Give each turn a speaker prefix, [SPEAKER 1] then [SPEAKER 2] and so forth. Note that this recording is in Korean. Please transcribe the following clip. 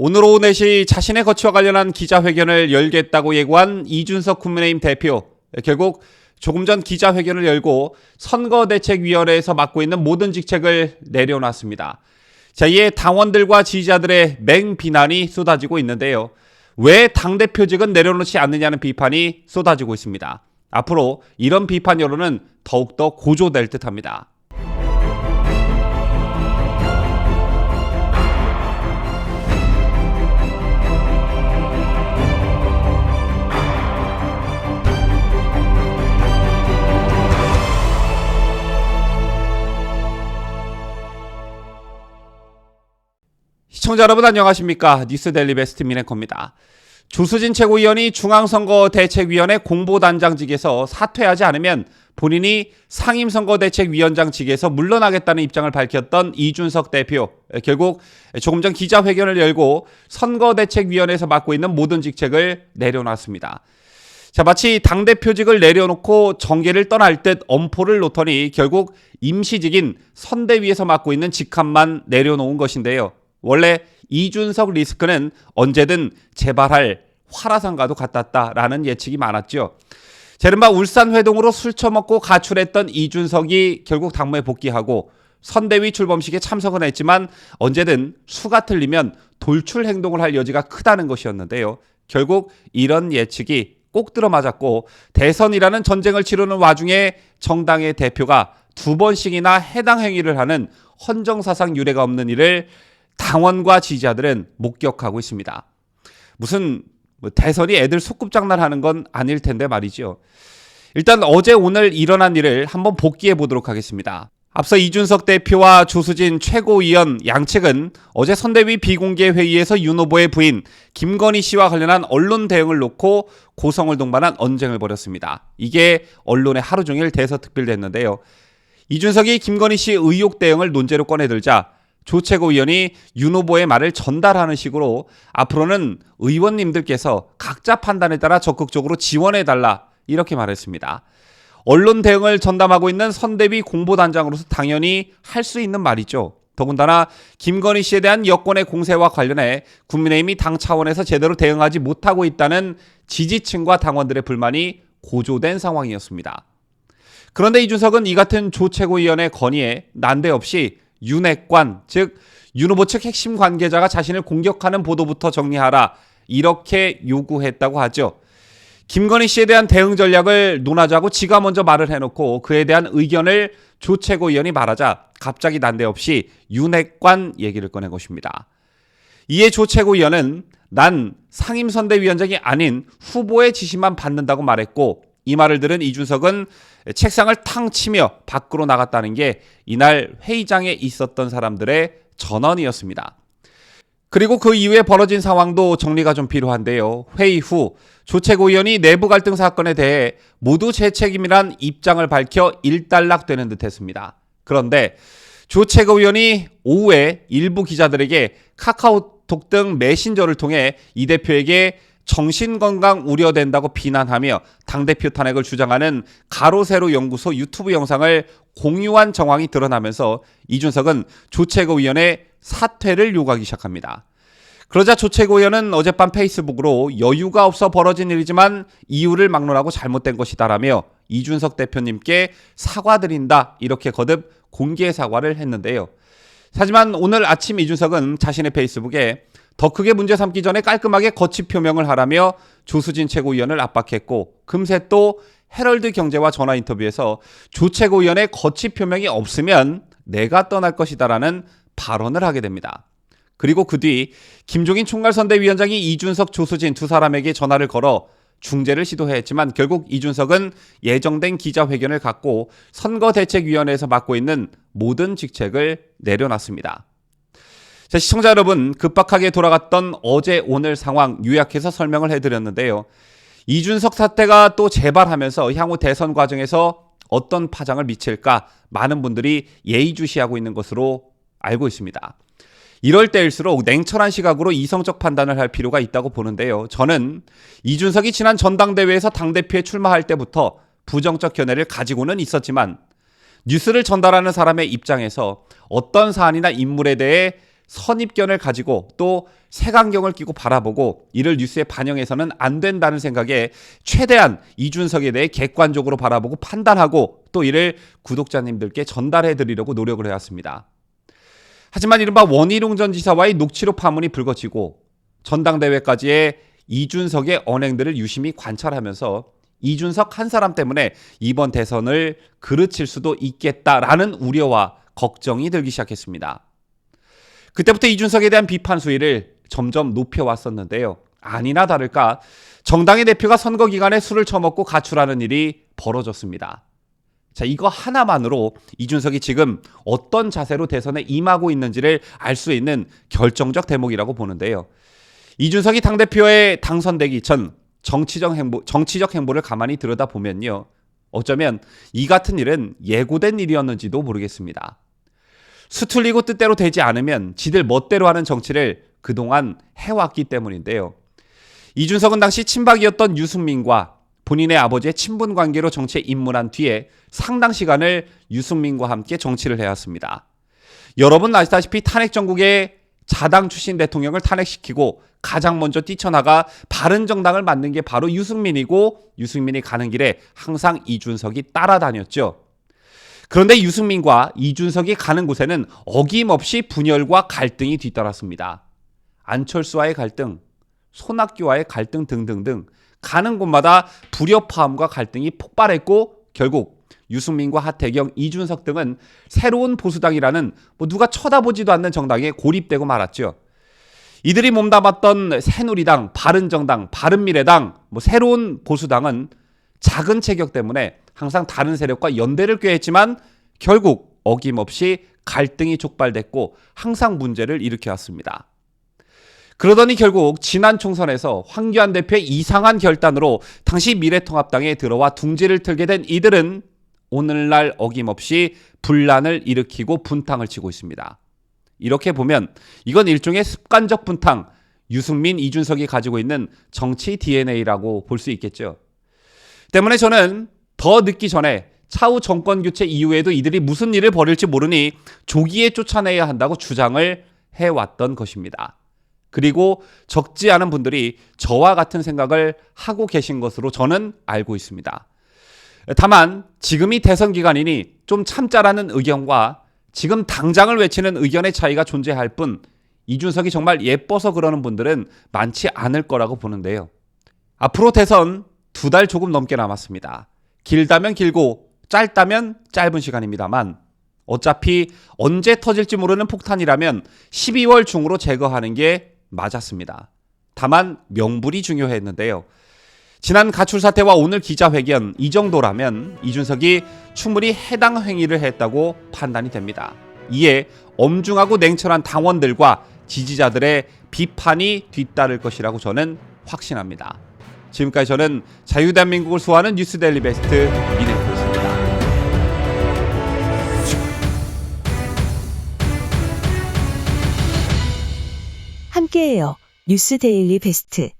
[SPEAKER 1] 오늘 오후 4시 자신의 거취와 관련한 기자회견을 열겠다고 예고한 이준석 국민의힘 대표. 결국 조금 전 기자회견을 열고 선거대책위원회에서 맡고 있는 모든 직책을 내려놨습니다. 자, 이에 당원들과 지지자들의 맹비난이 쏟아지고 있는데요. 왜 당대표직은 내려놓지 않느냐는 비판이 쏟아지고 있습니다. 앞으로 이런 비판 여론은 더욱더 고조될 듯 합니다. 시청자 여러분 안녕하십니까 뉴스델리 베스트 미네커입니다. 조수진 최고위원이 중앙선거대책위원회 공보단장직에서 사퇴하지 않으면 본인이 상임선거대책위원장직에서 물러나겠다는 입장을 밝혔던 이준석 대표. 결국 조금 전 기자회견을 열고 선거대책위원회에서 맡고 있는 모든 직책을 내려놨습니다. 자, 마치 당대표직을 내려놓고 정계를 떠날 듯 엄포를 놓더니 결국 임시직인 선대위에서 맡고 있는 직함만 내려놓은 것인데요. 원래 이준석 리스크는 언제든 재발할 화라산과도 같았다라는 예측이 많았죠. 제른바 울산 회동으로 술 처먹고 가출했던 이준석이 결국 당무에 복귀하고 선대위 출범식에 참석은 했지만 언제든 수가 틀리면 돌출 행동을 할 여지가 크다는 것이었는데요. 결국 이런 예측이 꼭 들어맞았고 대선이라는 전쟁을 치르는 와중에 정당의 대표가 두 번씩이나 해당 행위를 하는 헌정사상 유례가 없는 일을 당원과 지지자들은 목격하고 있습니다. 무슨 뭐 대선이 애들 소꿉장난 하는 건 아닐 텐데 말이죠. 일단 어제 오늘 일어난 일을 한번 복기해 보도록 하겠습니다. 앞서 이준석 대표와 조수진 최고위원 양측은 어제 선대위 비공개 회의에서 윤 후보의 부인 김건희 씨와 관련한 언론 대응을 놓고 고성을 동반한 언쟁을 벌였습니다. 이게 언론에 하루 종일 대서특필됐는데요. 이준석이 김건희 씨 의혹 대응을 논제로 꺼내들자 조 최고위원이 윤 후보의 말을 전달하는 식으로 앞으로는 의원님들께서 각자 판단에 따라 적극적으로 지원해달라 이렇게 말했습니다. 언론 대응을 전담하고 있는 선대위 공보단장으로서 당연히 할 수 있는 말이죠. 더군다나 김건희 씨에 대한 여권의 공세와 관련해 국민의힘이 당 차원에서 제대로 대응하지 못하고 있다는 지지층과 당원들의 불만이 고조된 상황이었습니다. 그런데 이준석은 이 같은 조 최고위원의 건의에 난데없이 윤핵관, 즉, 윤 후보 측 핵심 관계자가 자신을 공격하는 보도부터 정리하라. 이렇게 요구했다고 하죠. 김건희 씨에 대한 대응 전략을 논하자고 지가 먼저 말을 해놓고 그에 대한 의견을 조 최고위원이 말하자 갑자기 난데없이 윤핵관 얘기를 꺼낸 것입니다. 이에 조 최고위원은 난 상임선대위원장이 아닌 후보의 지시만 받는다고 말했고 이 말을 들은 이준석은 책상을 탕 치며 밖으로 나갔다는 게 이날 회의장에 있었던 사람들의 전언이었습니다. 그리고 그 이후에 벌어진 상황도 정리가 좀 필요한데요. 회의 후 조채고위원이 내부 갈등 사건에 대해 모두 제 책임이란 입장을 밝혀 일단락되는 듯 했습니다. 그런데 조채고위원이 오후에 일부 기자들에게 카카오톡 등 메신저를 통해 이 대표에게 정신건강 우려된다고 비난하며 당대표 탄핵을 주장하는 가로세로 연구소 유튜브 영상을 공유한 정황이 드러나면서 이준석은 조채고위원의 사퇴를 요구하기 시작합니다. 그러자 조채고위원은 어젯밤 페이스북으로 여유가 없어 벌어진 일이지만 이유를 막론하고 잘못된 것이다라며 이준석 대표님께 사과드린다 이렇게 거듭 공개 사과를 했는데요. 하지만 오늘 아침 이준석은 자신의 페이스북에 더 크게 문제 삼기 전에 깔끔하게 거취 표명을 하라며 조수진 최고위원을 압박했고 금세 또 헤럴드 경제와 전화 인터뷰에서 조 최고위원의 거취 표명이 없으면 내가 떠날 것이다라는 발언을 하게 됩니다. 그리고 그 뒤 김종인 총괄선대위원장이 이준석, 조수진 두 사람에게 전화를 걸어 중재를 시도했지만 결국 이준석은 예정된 기자회견을 갖고 선거대책위원회에서 맡고 있는 모든 직책을 내려놨습니다. 자, 시청자 여러분, 급박하게 돌아갔던 어제 오늘 상황 요약해서 설명을 해드렸는데요. 이준석 사태가 또 재발하면서 향후 대선 과정에서 어떤 파장을 미칠까 많은 분들이 예의주시하고 있는 것으로 알고 있습니다. 이럴 때일수록 냉철한 시각으로 이성적 판단을 할 필요가 있다고 보는데요. 저는 이준석이 지난 전당대회에서 당대표에 출마할 때부터 부정적 견해를 가지고는 있었지만 뉴스를 전달하는 사람의 입장에서 어떤 사안이나 인물에 대해 선입견을 가지고 또 색안경을 끼고 바라보고 이를 뉴스에 반영해서는 안 된다는 생각에 최대한 이준석에 대해 객관적으로 바라보고 판단하고 또 이를 구독자님들께 전달해 드리려고 노력을 해왔습니다. 하지만 이른바 원희룡 전 지사와의 녹취록 파문이 불거지고 전당대회까지의 이준석의 언행들을 유심히 관찰하면서 이준석 한 사람 때문에 이번 대선을 그르칠 수도 있겠다라는 우려와 걱정이 들기 시작했습니다. 그때부터 이준석에 대한 비판 수위를 점점 높여왔었는데요. 아니나 다를까 정당의 대표가 선거 기간에 술을 처먹고 가출하는 일이 벌어졌습니다. 자, 이거 하나만으로 이준석이 지금 어떤 자세로 대선에 임하고 있는지를 알 수 있는 결정적 대목이라고 보는데요. 이준석이 당대표에 당선되기 전 정치적 행보, 정치적 행보를 가만히 들여다보면요. 어쩌면 이 같은 일은 예고된 일이었는지도 모르겠습니다. 수틀리고 뜻대로 되지 않으면 지들 멋대로 하는 정치를 그동안 해왔기 때문인데요. 이준석은 당시 친박이었던 유승민과 본인의 아버지의 친분 관계로 정치에 입문한 뒤에 상당 시간을 유승민과 함께 정치를 해왔습니다. 여러분 아시다시피 탄핵 정국의 자당 출신 대통령을 탄핵시키고 가장 먼저 뛰쳐나가 바른 정당을 만든 게 바로 유승민이고 유승민이 가는 길에 항상 이준석이 따라다녔죠. 그런데 유승민과 이준석이 가는 곳에는 어김없이 분열과 갈등이 뒤따랐습니다. 안철수와의 갈등, 손학규와의 갈등 등등등 가는 곳마다 불협화음과 갈등이 폭발했고 결국 유승민과 하태경, 이준석 등은 새로운 보수당이라는 뭐 누가 쳐다보지도 않는 정당에 고립되고 말았죠. 이들이 몸담았던 새누리당, 바른정당, 바른미래당, 뭐 새로운 보수당은 작은 체격 때문에 항상 다른 세력과 연대를 꾀했지만 결국 어김없이 갈등이 촉발됐고 항상 문제를 일으켜왔습니다. 그러더니 결국 지난 총선에서 황교안 대표의 이상한 결단으로 당시 미래통합당에 들어와 둥지를 틀게 된 이들은 오늘날 어김없이 분란을 일으키고 분탕을 치고 있습니다. 이렇게 보면 이건 일종의 습관적 분탕, 유승민, 이준석이 가지고 있는 정치 DNA라고 볼 수 있겠죠. 때문에 저는 더 늦기 전에 차후 정권 교체 이후에도 이들이 무슨 일을 벌일지 모르니 조기에 쫓아내야 한다고 주장을 해왔던 것입니다. 그리고 적지 않은 분들이 저와 같은 생각을 하고 계신 것으로 저는 알고 있습니다. 다만 지금이 대선 기간이니 좀 참자라는 의견과 지금 당장을 외치는 의견의 차이가 존재할 뿐 이준석이 정말 예뻐서 그러는 분들은 많지 않을 거라고 보는데요. 앞으로 대선 두 달 조금 넘게 남았습니다. 길다면 길고 짧다면 짧은 시간입니다만 어차피 언제 터질지 모르는 폭탄이라면 12월 중으로 제거하는 게 맞았습니다. 다만 명분이 중요했는데요. 지난 가출 사태와 오늘 기자회견 이 정도라면 이준석이 충분히 해당 행위를 했다고 판단이 됩니다. 이에 엄중하고 냉철한 당원들과 지지자들의 비판이 뒤따를 것이라고 저는 확신합니다. 지금까지 저는 자유대한민국을 수호하는 뉴스데일리 베스트 이네코였습니다.
[SPEAKER 2] 함께해요. 뉴스 데일리 베스트.